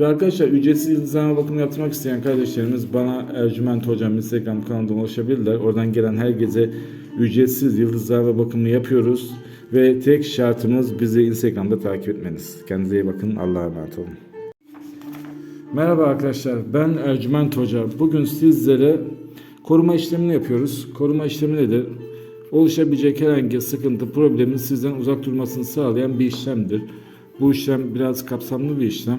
Ve arkadaşlar ücretsiz yıldızlama bakımı yaptırmak isteyen kardeşlerimiz bana Ercüment Hocam Instagram kanalından ulaşabilirler. Oradan gelen herkese ücretsiz yıldızlama bakımı yapıyoruz. Ve tek şartımız bizi Instagram'da takip etmeniz. Kendinize iyi bakın. Allah'a emanet olun. Merhaba arkadaşlar. Ben Ercüment Hoca. Bugün sizlere koruma işlemini yapıyoruz. Koruma işlemi nedir? Oluşabilecek herhangi sıkıntı, problemin sizden uzak durmasını sağlayan bir işlemdir. Bu işlem biraz kapsamlı bir işlem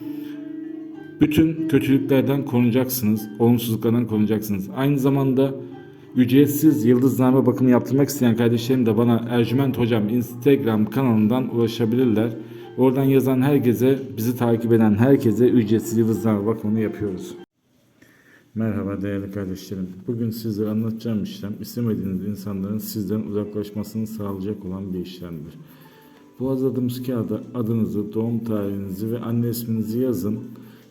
Bütün kötülüklerden korunacaksınız, olumsuzluklardan korunacaksınız. Aynı zamanda ücretsiz yıldızname bakımı yaptırmak isteyen kardeşlerim de bana Ercüment Hocam Instagram kanalından ulaşabilirler. Oradan yazan herkese, bizi takip eden herkese ücretsiz yıldızname bakımını yapıyoruz. Merhaba değerli kardeşlerim. Bugün sizlere anlatacağım işlem istemediğiniz insanların sizden uzaklaşmasını sağlayacak olan bir işlemdir. Bu hazırladığımız kağıda adınızı, doğum tarihinizi ve anne isminizi yazın